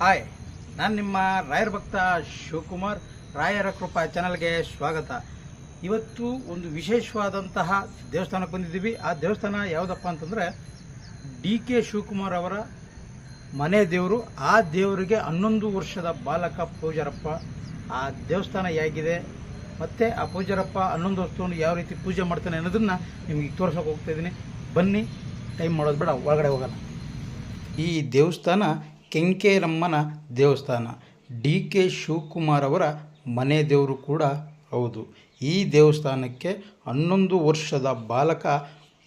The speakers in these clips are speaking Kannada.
ಹಾಯ್ ನಾನು ನಿಮ್ಮ ರಾಯರ ಭಕ್ತ ಶಿವಕುಮಾರ್. ರಾಯರ ಕೃಪಾ ಚಾನಲ್ಗೆ ಸ್ವಾಗತ. ಇವತ್ತು ಒಂದು ವಿಶೇಷವಾದಂತಹ ದೇವಸ್ಥಾನಕ್ಕೆ ಬಂದಿದ್ದೀವಿ. ಆ ದೇವಸ್ಥಾನ ಯಾವುದಪ್ಪ ಅಂತಂದರೆ ಡಿ ಕೆ ಶಿವಕುಮಾರ್ ಅವರ ಮನೆ ದೇವರು. ಆ ದೇವರಿಗೆ ಹನ್ನೊಂದು ವರ್ಷದ ಬಾಲಕ ಪೂಜಾರಪ್ಪ. ಆ ದೇವಸ್ಥಾನ ಹೇಗಿದೆ? ಮತ್ತು ಆ ಪೂಜಾರಪ್ಪ ಹನ್ನೊಂದು ವರ್ಷವನ್ನು ಯಾವ ರೀತಿ ಪೂಜೆ ಮಾಡ್ತಾನೆ ಅನ್ನೋದನ್ನು ನಿಮಗೆ ತೋರ್ಸೋಕೆ ಹೋಗ್ತಾ ಇದ್ದೀನಿ. ಬನ್ನಿ ಟೈಮ್ ಮಾಡೋದು ಬೇಡ, ಒಳಗಡೆ ಹೋಗೋಣ. ಈ ದೇವಸ್ಥಾನ ಕೆಂಕೇರಮ್ಮನ ದೇವಸ್ಥಾನ. ಡಿ. ಕೆ. ಶಿವಕುಮಾರ್ ಅವರ ಮನೆ ದೇವರು ಕೂಡ ಹೌದು. ಈ ದೇವಸ್ಥಾನಕ್ಕೆ ಹನ್ನೊಂದು ವರ್ಷದ ಬಾಲಕ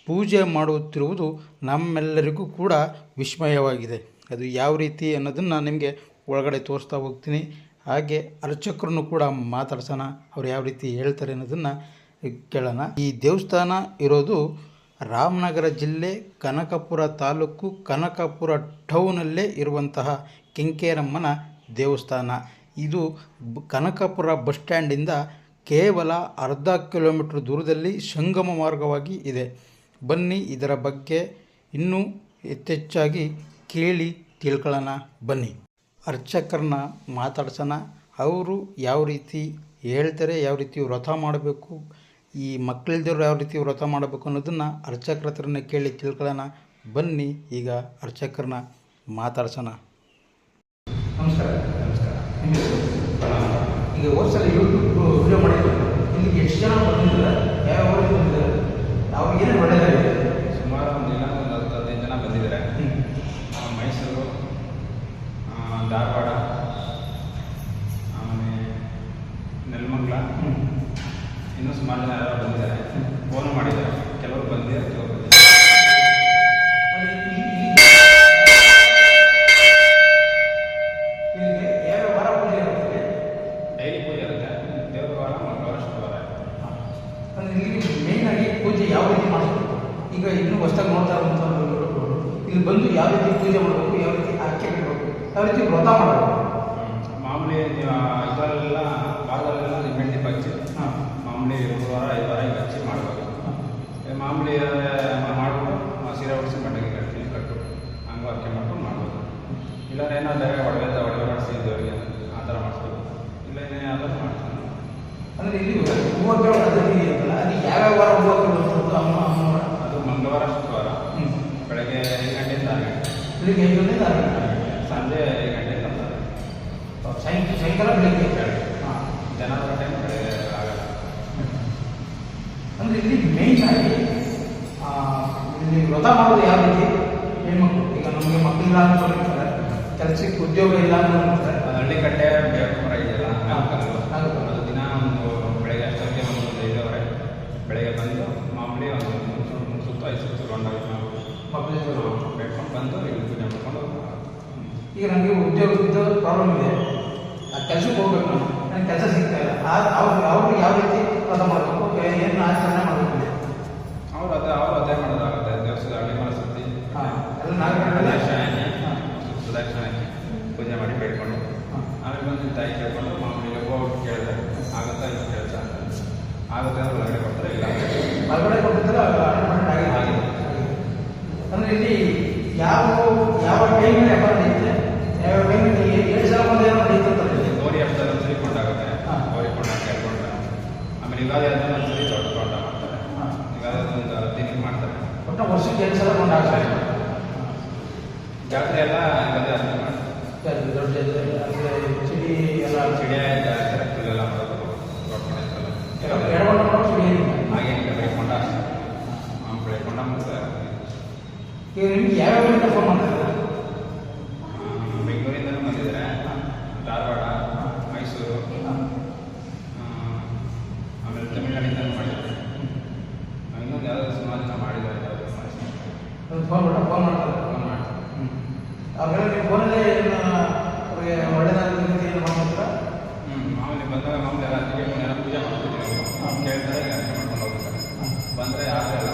ಪೂಜೆ ಮಾಡುತ್ತಿರುವುದು ನಮ್ಮೆಲ್ಲರಿಗೂ ಕೂಡ ವಿಸ್ಮಯವಾಗಿದೆ. ಅದು ಯಾವ ರೀತಿ ಅನ್ನೋದನ್ನು ನಿಮಗೆ ಒಳಗಡೆ ತೋರಿಸ್ತಾ ಹೋಗ್ತೀನಿ. ಹಾಗೆ ಅರ್ಚಕರನ್ನು ಕೂಡ ಮಾತಾಡ್ಸೋಣ. ಅವ್ರು ಯಾವ ರೀತಿ ಹೇಳ್ತಾರೆ ಅನ್ನೋದನ್ನು ಕೇಳೋಣ. ಈ ದೇವಸ್ಥಾನ ಇರೋದು ರಾಮನಗರ ಜಿಲ್ಲೆ ಕನಕಪುರ ತಾಲೂಕು ಕನಕಪುರ ಟೌನಲ್ಲೇ ಇರುವಂತಹ ಕೆಂಕೇರಮ್ಮನ ದೇವಸ್ಥಾನ. ಇದು ಕನಕಪುರ ಬಸ್ ಸ್ಟ್ಯಾಂಡಿಂದ ಕೇವಲ ಅರ್ಧ ಕಿಲೋಮೀಟ್ರ್ ದೂರದಲ್ಲಿ ಸಂಗಮ ಮಾರ್ಗವಾಗಿ ಇದೆ. ಬನ್ನಿ ಇದರ ಬಗ್ಗೆ ಇನ್ನೂ ಹೆಚ್ಚೆಚ್ಚಾಗಿ ಕೇಳಿ ತಿಳ್ಕೊಳ್ಳೋಣ. ಬನ್ನಿ. ಅರ್ಚಕರನ್ನ ಮಾತಾಡ್ಸೋಣ. ಅವರು ಯಾವ ರೀತಿ ಹೇಳ್ತಾರೆ, ಯಾವ ರೀತಿ ವ್ರತ ಮಾಡಬೇಕು ಈ ಮಕ್ಕಳಿಲ್ದವ್ರು ಯಾವ ರೀತಿ ವ್ರತ ಮಾಡಬೇಕು ಅನ್ನೋದನ್ನು ಅರ್ಚಕರ ಹತ್ರನೇ ಕೇಳಿ ತಿಳ್ಕೊಳ್ಳೋಣ. ಬನ್ನಿ, ಈಗ ಅರ್ಚಕರನ್ನ ಮಾತಾಡ್ಸೋಣ. ನಮಸ್ಕಾರ ನಮಸ್ಕಾರ. ಈಗ ಹೋದ್ಸಲ ಯೂಟ್ಯೂಬ್ ವಿಡಿಯೋ ಮಾಡಿದ್ರು. ಇಲ್ಲಿಗೆ ಎಷ್ಟು ಜನ ಬಂದಿದ್ದಾರೆ? ಯಾವ ಯಾವ ಬಂದಿದ್ದಾರೆ? ನಾವು ಏನೇನು ಇನ್ನೂ ಸುಮಾರು ಜನ ಎಲ್ಲ ಬಂದಿದ್ದಾರೆ. ಫೋನ್ ಮಾಡಿದ್ದಾರೆ ಕೆಲವರು ಬಂದಿದ್ದಾರೆ ಕೆಲವರು ಬಂದಿದ್ದಾರೆ ಇಲ್ಲಿಗೆ ಯಾವ ವಾರ ಪೂಜೆ ಇರುತ್ತೆ ಡೈಲಿ ಪೂಜೆ ಇರುತ್ತೆ. ದೇವ್ರ ವಾರ ಮಂಗಳವಾರ ಶುಕ್ರವಾರ. ಅಂದ್ರೆ ಇಲ್ಲಿ ಮೇಯ್ನಾಗಿ ಪೂಜೆ ಯಾವ ರೀತಿ ಮಾಡಿಸ್ಬೇಕು ಈಗ ಇನ್ನೂ ಹೊಸದಾಗಿ ನೋಡ್ತಾ ಇಲ್ಲಿ ಬಂದು ಯಾವ ರೀತಿ ಪೂಜೆ ಮಾಡಬೇಕು ಯಾವ ರೀತಿ ಆಚೆ ಇಡಬೇಕು ಯಾವ ರೀತಿ ವ್ರತ ಮಾಡಬೇಕು ಮಾಮೂಲಿ ಇದರಲ್ಲೆಲ್ಲ ವಾರದಲ್ಲೆಲ್ಲ ನಿಂಬೆಹಣ್ಣು ದೀಪ ಹಚ್ಚಿ ಹಾಂ ಮಾಮೂಲಿ ವಾರ ಹಿಂಗೆ ಹಚ್ಚಿ ಮಾಡಬೇಕು. ಮಾಮೂಲಿ ಮಾಡಿಬಿಟ್ಟು ಸೀರೆ ಹೊಡಿಸಿ ಮಟ್ಟಿಗೆ ಕಟ್ತೀನಿ ಕಟ್ಟು ಹಂಗೆ ಅರ್ಕೆ ಮಾಡ್ಕೊಂಡು ಮಾಡ್ಬೋದು. ಇಲ್ಲ ಏನೋ ಬೇರೆ ಒಡವೆ ಒಡವೆ ಮಾಡಿಸಿ ದೇವರಿಗೆ ಆ ಥರ ಮಾಡಿಸ್ಬೋದು. ಇಲ್ಲ ಏನಾದರೂ ಮಾಡ್ತೀನಿ ಅಂದರೆ ಇಲ್ಲಿ ಮೂವತ್ತೇಳು ಪದ್ಧತಿ ಯಾವ ಅದು ಯಾವ್ಯಾವ ವಾರ ಮೂವತ್ತೇಳು ಅಮ್ಮ ಅಮ್ಮ ಅದು ಮಂಗಳವಾರ ಶುಕ್ರವಾರ. ಬೆಳಗ್ಗೆ ಐದು ಗಂಟೆಯಿಂದ ಆರು ಗಂಟೆ. ಬೆಳಿಗ್ಗೆ ಐದು ಗಂಟೆ ಆರು ಗಂಟೆ. ಸಂಜೆ ಐದು ಗಂಟೆಯಿಂದ. ಸಾಯಂಕಾಲ ಸಾಯಂಕಾಲ ಬೆಳಿಗ್ಗೆ. ಹಾಂ. ಜನರ ಟೈಮ್ ಬೆಳಗ್ಗೆ ಅಂದ್ರೆ ಇಲ್ಲಿ ಮೇನ್ ಆಗಿ ಆ, ಇಲ್ಲಿ ವ್ರತ ಮಾಡೋದು ಯಾವ ರೀತಿ? ಹೆಣ್ಮಕ್ಳು ಈಗ ನಮಗೆ ಮಕ್ಕಳಿಲ್ಲ ಅಂತ ಹೇಳ್ತಾರೆ ಕೆಲಸಕ್ಕೆ ಉದ್ಯೋಗ ಇಲ್ಲ ಅಂತ ಹೇಳ್ತಾರೆ ಹಳ್ಳಿ ಕಟ್ಟೆ ದೇವರ ಇದೆಯಲ್ಲ. ಅದು ದಿನ ಒಂದು ಬೆಳಗ್ಗೆ ಅಷ್ಟೊತ್ತಿಗೆ ಒಂದು ಬೆಳಗ್ಗೆ ಬಂದು ಮಾಮೂಲಿ ಒಂದು ಮೂರು ಸುತ್ತು- ಮೂರು ಐದು ಸುತ್ತು ನಾವು ಬೇಡ್ಕೊಂಡು ಬಂದು ಇಲ್ಲಿ ಪೂಜೆ ಮಾಡ್ಕೊಂಡು ಈಗ ನನಗೆ ಉದ್ಯೋಗದ ಪ್ರಾಬ್ಲಮ್ ಇದೆ. ಆ ಕೆಲಸಕ್ಕೆ ಹೋಗ್ಬೇಕು ನಾನು ನನಗೆ ಕೆಲಸ ಸಿಗ್ತಾ ಇಲ್ಲ. ಅವ್ರಿಗೆ ಅವ್ರು ಅವ್ರು ಯಾವ ರೀತಿ ವ್ರತ ಮಾಡಬೇಕು ಏನು ಆಚರಣೆ ಮಾಡಬೇಕು ಅವ್ರು ಅದೇ ಅವರು ಅದೇ ಮಾಡೋದಾಗುತ್ತೆ. ದೇವಸ್ಥಾನ ಮನೆ ಸುತ್ತಿ ಹಾಂ ಎಲ್ಲ ನಾಲ್ಕು ಪ್ರದಕ್ಷಿಣೆ ಪೂಜೆ ಮಾಡಿ ಬೇಡ್ಕೊಂಡು. ಆಮೇಲೆ ಬಂದು ತಾಯಿ ಕೇಳ್ಕೊಂಡು ಮಾಮೂಲಿ ಹೋಗಿ ಕೇಳಿದೆ. ಆಗುತ್ತಾ ಇಲ್ಲ ಕೆಲಸ? ಆಗುತ್ತೆ ಅಂದ್ರೆ ಒಳಗಡೆ ಕೊಡ್ತಾರೆ ಇಲ್ಲ ಒಳಗಡೆ ಆಗಿದೆ. ಅಂದ್ರೆ ಇಲ್ಲಿ ಯಾವ ಯಾವ ಟೈಮ್ ವ್ಯಾಪಾರ ನಡೆಯುತ್ತೆ? ಯಾವ ಟೈಮಲ್ಲಿ ಏಳು ಸಲ ಏನೋ ನಡೀತಿರ್ತಾರೆ ಇಲ್ಲಿ. ಗೌರಿ ಹಬ್ಬದಲ್ಲಿ ಒಂದ್ಸರಿ ಕೊಂಡಾಗುತ್ತೆ ಹಾ. ಗೌರಿ ಕೊಂಡಾಗ ಕೇಳ್ಕೊಂಡ್ರೆ ಆಮೇಲೆ ಯುಗಾದಿ ಒಂದು ಒಂದ್ಸರಿ ದೊಡ್ಡ ಕೊಂಡ ಮಾಡ್ತಾರೆ. ಯುಗಾದಿ ಒಂದು ದಿನಕ್ಕೆ ಮಾಡ್ತಾರೆ ಒಟ್ಟು ವರ್ಷಕ್ಕೆ ಎರಡು ಸಲ ಕೊಂಡಾಗ್ತಾರೆ ಜಾತ್ರೆ ಎಲ್ಲ ಯುಗಾದಿ ಆದ್ಮೇಲೆ ಮಾಡ್ತಾರೆ. ದೊಡ್ಡ ಚಿಡಿ ಎಲ್ಲ ಚಿಡಿಯ ಜಾತ್ರೆ ಫುಲ್ಲೆಲ್ಲ ಮಾಡೋದು ದೊಡ್ಡ ಕೊಂಡ ಇರ್ತಲ್ಲ. ಕೆಲವು ಎಡಗೊಂಡು ಮಾಡೋ ಚಿಡಿ ಏನಿಲ್ಲ ಹಾಗೇನಿಲ್ಲ ಬರೀ ಕೊಂಡ ಅಷ್ಟೇ ಆ, ಬರೀ ಕೊಂಡ ಮತ್ತು ಈಗ ನಿಮ್ಗೆ ಯಾವ್ಯಾವ ಊರಿಂದ ಫೋನ್ ಮಾಡ್ತಾರೆ ಆ, ಬೆಂಗಳೂರಿಂದನೂ ಬಂದಿದ್ದಾರೆ ಧಾರವಾಡ ಮೈಸೂರು ಆ, ಆಮೇಲೆ ತಮಿಳ್ನಾಡಿಂದನೂ ಮಾಡಿದ್ದಾರೆ ಇನ್ನೊಂದು ಯಾವುದಾದ್ರು ಸುಮಾರು ಜನ ಮಾಡಿದ್ದಾರೆ ಯಾವ್ದಾದ್ರು ಮಾಡಿಸಿ ಒಂದು ಫೋನ್ ಬಿಟ್ಟು ಫೋನ್ ಮಾಡ್ತಾರೆ ಫೋನ್ ಮಾಡ್ತಾರೆ ಆಮೇಲೆ ನೀವು ಫೋನಲ್ಲೇ ಏನು ಅವ್ರಿಗೆ ಒಳ್ಳೆದಾದ ರೀತಿ ಏನು ಮಾಡ್ತಾರೆ ಹ್ಞೂ ಮಾಮೂಲಿ ಬಂದಾಗ ಮಾಮೂಲಿ ಎಲ್ಲ ಮನೆ ಪೂಜೆ ಮಾಡ್ತೀವಿ ನಾವು ಕೇಳ್ತಾರೆ ಅರ್ಚನೆ ಮಾಡ್ಕೊಂಡು ಹೋಗ್ತಾರೆ. ಬಂದರೆ ಎಲ್ಲ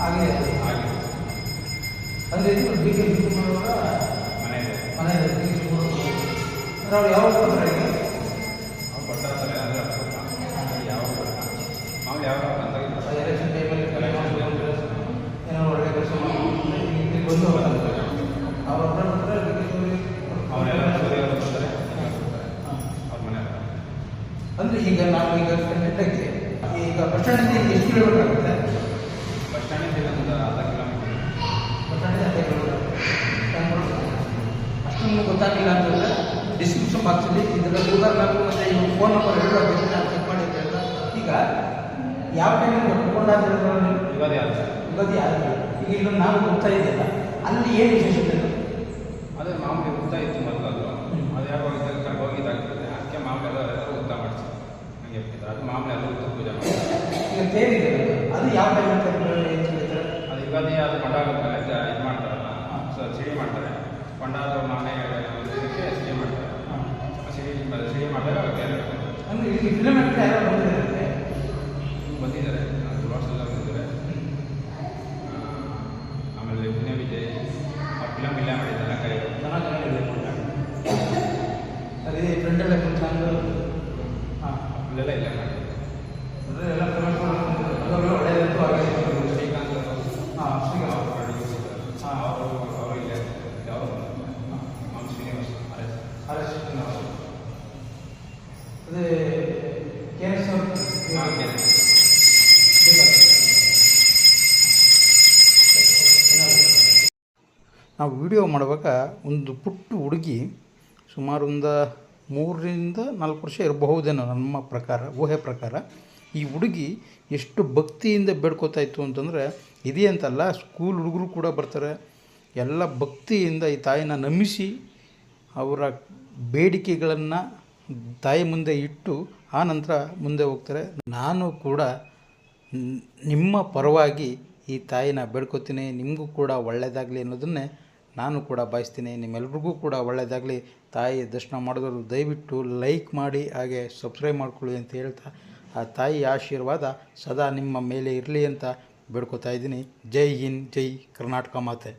ಹಾಗೆ ಹಾಗೆ. ಅಂದ್ರೆ ಇದು ಡಿ ಕೆ ಶಿವಕುಮಾರ್ ಅವರ ಮನೆ ಇದೆ ಮನೆ ಇದೆ, ಡಿ ಕೆ ಯಾವಾಗ ಬರ್ತಾರೆ ಈಗ ಅವ್ರು ಬರ್ತಾರೆ ಅಂದರೆ ಅಪ್ರೂಪ ಯಾವ ಮಾಮೂಲಿ ಯಾವ ಬಂದಾಗ ಎಲೆಕ್ಷನ್ ಟೈಮಲ್ಲಿ ಕಲೆ ಮಾಡ್ಕೊಂಡು ಏನೋ ಒಳ್ಳೆ ಕೆಲಸ ಮಾಡಿ ಇಲ್ಲಿ ಬಂದು ಅವ್ರ ಹತ್ರ ಬರ್ತಾರೆ ಡಿ ಕೆ ಶಿವಕುಮಾರ್ ಅವರೆಲ್ಲ ಈಗ ನಾವು ಈಗ ಕಂಡಿದ್ದಕ್ಕೆ ಈಗ ಬಸ್ ಸ್ಟ್ಯಾಂಡಿಂದ ಎಷ್ಟು ಕಿಲೋಮೀಟರ್ ಆಗುತ್ತೆ? ಬಸ್ ಸ್ಟ್ಯಾಂಡಿಂದ ಒಂದು ಅರ್ಧ ಕಿಲೋಮೀಟರ್ ಬಸ್ ಸ್ಟ್ಯಾಂಡಿಂದ ಅರ್ಧ ಕಿಲೋಮೀಟರ್ ಅಷ್ಟು ನಿಮ್ಗೆ ಗೊತ್ತಾಗಿಲ್ಲ ಅಂತಂದ್ರೆ ಡಿಸ್ಕ್ರಿಪ್ಷನ್ ಬಾಕ್ಸಲ್ಲಿ ಇದರ ಗೂಗಲ್ ಮ್ಯಾಪ್ ಮತ್ತು ಇವ್ರ ಫೋನ್ ನಂಬರ್ ಎರಡು ಅದಕ್ಕೆ ನಾನು ಚೆಕ್ ಮಾಡಿದ್ದೆ ಈಗ ಯಾವ ಟೈಮಿಗೆ ತಗೊಂಡಾದ್ರೆ ಯುಗಾದಿ ಆಗುತ್ತೆ ಯುಗಾದಿ ಆಗಿದೆ ಈಗ ಇಲ್ಲಿ ನಾವು ಗೊತ್ತಾ ಇದೆಯಲ್ಲ ಅಲ್ಲಿ. ಏನು ವಿಶೇಷತೆ? ಅದೇ? ಮಾಮೂಲಿ ಗೊತ್ತಾಯಿತು ಇತ್ತು ಮೊದಲು ಅದು. ಯಾವಾಗ ಇದ್ದಾಗ ಕರ್ಗೋಗಿದ್ದಾಗ್ತದೆ ಅದಕ್ಕೆ ಮಾಮೂಲಿ ಎಲ್ಲ ಎಲ್ಲರೂ ಊಟ ಹಂಗೆ ಅದು ಮಾಮೂಲಿ ಊಟ ಪೂಜೆ ಮಾಡ್ತಾರೆ ಈಗ ತೇರಿದೆ ಅದು ಯಾವ ಟೈಮ್ ಅಂತ ಏನು ಹೇಳ್ತಾರೆ? ಅದು ಯುಗಾದಿ ಅದು ಕೊಂಡಾಗೋದ್ಮೇಲೆ ಇದು ಮಾಡ್ತಾರಲ್ಲ ಸೊ ಸಿಡಿ ಮಾಡ್ತಾರೆ. ಕೊಂಡಾದ ಮಾಮೂಲಿ ಇದಕ್ಕೆ ಸಿಡಿ ಮಾಡ್ತಾರೆ. ಸಿಡಿ ಸಿಡಿ ಮಾಡಿದಾಗ ಅಂದ್ರೆ ಇಲ್ಲಿ ಫಿಲಮ್ ಯಾರು ಬಂದಿದ್ದಾರೆ ಬಂದಿದ್ದಾರೆ. ನಾವು ವಿಡಿಯೋ ಮಾಡುವಾಗ ಒಂದು ಪುಟ್ಟ ಹುಡುಗಿ ಸುಮಾರು ಒಂದು ಮೂರರಿಂದ ನಾಲ್ಕು ವರ್ಷ ಇರಬಹುದೇನೋ ನಮ್ಮ ಪ್ರಕಾರ, ಊಹೆ ಪ್ರಕಾರ. ಈ ಹುಡುಗಿ ಎಷ್ಟು ಭಕ್ತಿಯಿಂದ ಬೇಡ್ಕೋತಾ ಇತ್ತು ಅಂತಂದರೆ, ಇದೇ ಅಂತಲ್ಲ, ಸ್ಕೂಲ್ ಹುಡುಗರು ಕೂಡ ಬರ್ತಾರೆ. ಎಲ್ಲ ಭಕ್ತಿಯಿಂದ ಈ ತಾಯಿನ ನಮಿಸಿ ಅವರ ಬೇಡಿಕೆಗಳನ್ನು ತಾಯಿ ಮುಂದೆ ಇಟ್ಟು ಆ ನಂತರ ಮುಂದೆ ಹೋಗ್ತಾರೆ. ನಾನು ಕೂಡ ನಿಮ್ಮ ಪರವಾಗಿ ಈ ತಾಯಿನ ಬೇಡ್ಕೋತೀನಿ, ನಿಮಗೂ ಕೂಡ ಒಳ್ಳೆಯದಾಗಲಿ ಅನ್ನೋದನ್ನೇ ನಾನು ಕೂಡ ಬಯಸ್ತೀನಿ ನಿಮ್ಮೆಲ್ರಿಗೂ ಕೂಡ ಒಳ್ಳೆಯದಾಗಲಿ ತಾಯಿ ದರ್ಶನ ಮಾಡಿದವರು ದಯವಿಟ್ಟು ಲೈಕ್ ಮಾಡಿ, ಹಾಗೆ ಸಬ್ಸ್ಕ್ರೈಬ್ ಮಾಡ್ಕೊಳ್ಳಿ ಅಂತ ಹೇಳ್ತಾ ಆ ತಾಯಿ ಆಶೀರ್ವಾದ ಸದಾ ನಿಮ್ಮ ಮೇಲೆ ಇರಲಿ ಅಂತ ಬೇಡ್ಕೋತಾ ಇದ್ದೀನಿ. ಜೈ ಹಿಂದ್, ಜೈ ಕರ್ನಾಟಕ ಮಾತೆ.